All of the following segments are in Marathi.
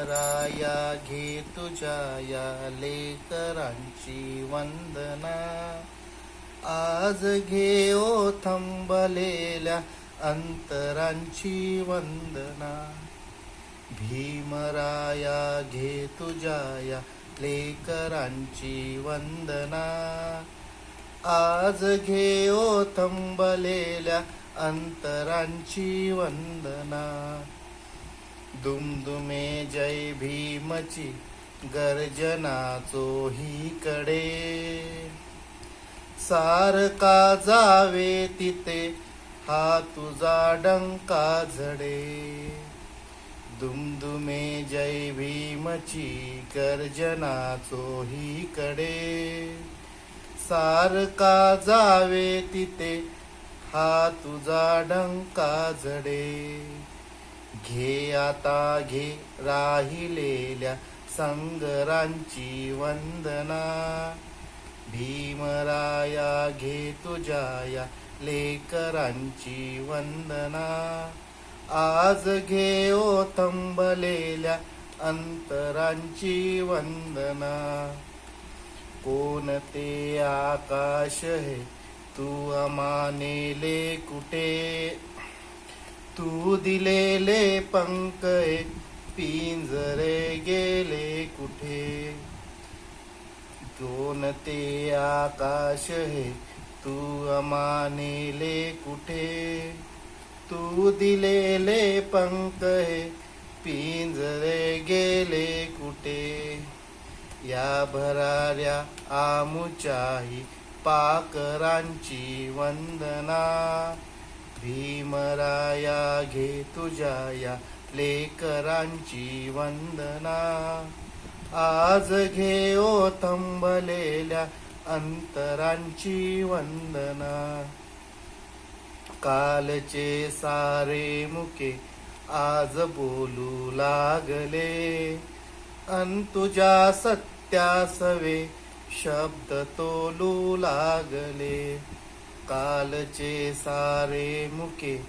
राया घे तुझ्या या लेकरांची वंदना. आज घेओ थंबलेल्या अंतरांची वंदना. भीमराया घे तुझ्या या लेकरांची वंदना. आज घेओ थंबलेल्या अंतरांची वंदना. दुमदुमे जय भीमची गर्जना चोही कडे. सारका जावे तिथे हा तुझा डंका झडे. दुमदुमे जय भीमची गर्जना चोही कडे. सारका जावे तिथे हा तुझा डंका झडे. घे आता घे राहिलेल्या संगरांची वंदना. भीमराया घे तुझ्या या लेकरांची वंदना. आज घेओ थंबलेल्या अंतरांची वंदना. कोण ते आकाश हे? तू अमानेले कुठे? तू दिलेले पंख पिंजरे गेले कुठे? दोन ते आकाश हे तू अमानेले कुठे? तू दिलेले पंख हे पिंजरे गेले कुठे? या भराऱ्या आमुच्याही पाकरांची वंदना. भीमराया घे तुझ्या या लेकरांची वंदना. आज घे ओ थंबलेल्या अंतरांची वंदना. कालचे सारे मुके आज बोलू लागले. अन तुझ्या सत्यासवे शब्द तोलू लागले. कालचे सारे मुके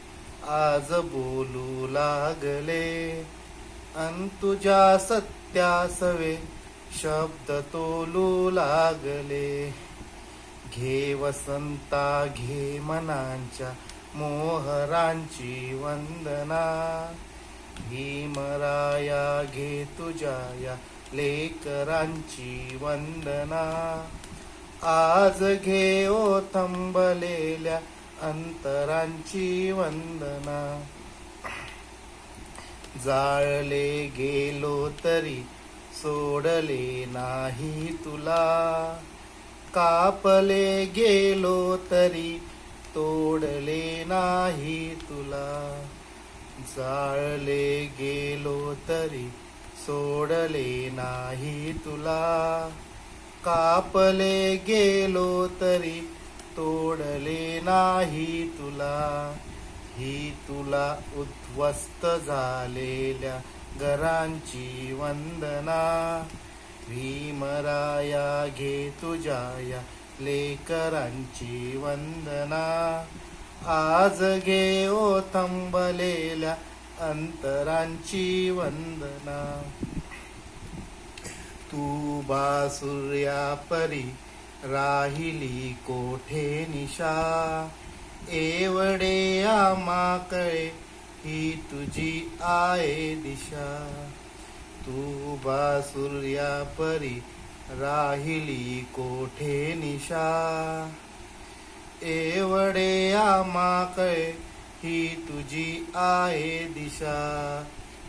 आज बोलू लागले. अन तुझ्या सत्यासवे शब्द तोलू लागले. घे वसंता घे मनांच्या मोहरांची वंदना. भीमराया घे तुझ्या या लेकरांची वंदना. आज घेओ थांबलेल्या थंबलेल्या अंतरांची वंदना. जाळले गेलो तरी सोडले नाही तुला. कापले गेलो तरी तोडले नाही तुला. जाळले गेलो तरी सोडले नाही तुला. कापले गेलो तरी तोडले नाही तुला. ही तुला उद्ध्वस्त झालेल्या घरांची वंदना. भीमराया घे तुझ्या या लेकरांची वंदना. आज घे ओ थंबलेल्या अंतरांची वंदना. तू बासुर्या परी राहिली कोठे निशा? एवढे आमाकळे ही तुझी आय दिशा. तू बासुर्या परी राहिली कोठे निशा? एवढे आमाकळे ही तुझी आहे दिशा.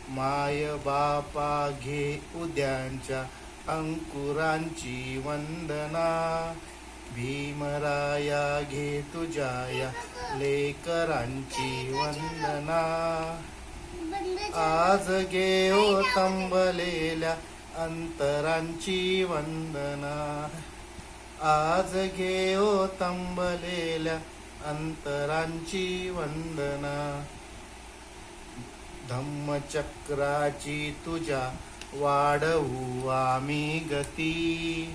माय बापा घे उद्यांच्या अंकुरांची वंदना भीमराया घे तुझ्या या लेकरांची वंदना. आज घेओ तंबलेल्या अंतरांची वंदना. आज घेओ तंबलेल्या अंतरांची वंदना. धम्मचक्राची तुझ्या वाढवू आम्ही गती.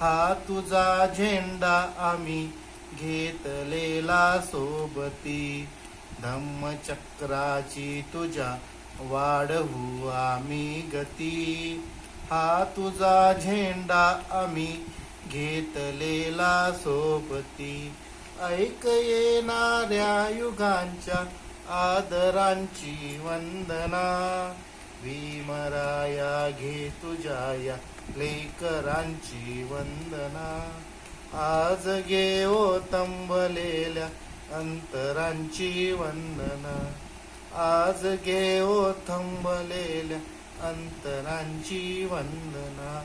हा तुझा झेंडा आम्ही घेतलेला सोबती. धम्मचक्राची तुझ्या वाढवू आम्ही गती. हा तुझा झेंडा आम्ही घेतलेला सोबती. ऐक येणाऱ्या युगांच्या आदरांची वंदना. राया घे तुझ्या या लेकरांची वंदना. आज घेओ तंबलेल्या अंतरांची वंदना. आज घेओ थंबलेल्या अंतरांची वंदना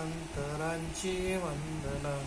अंतरांची वंदना.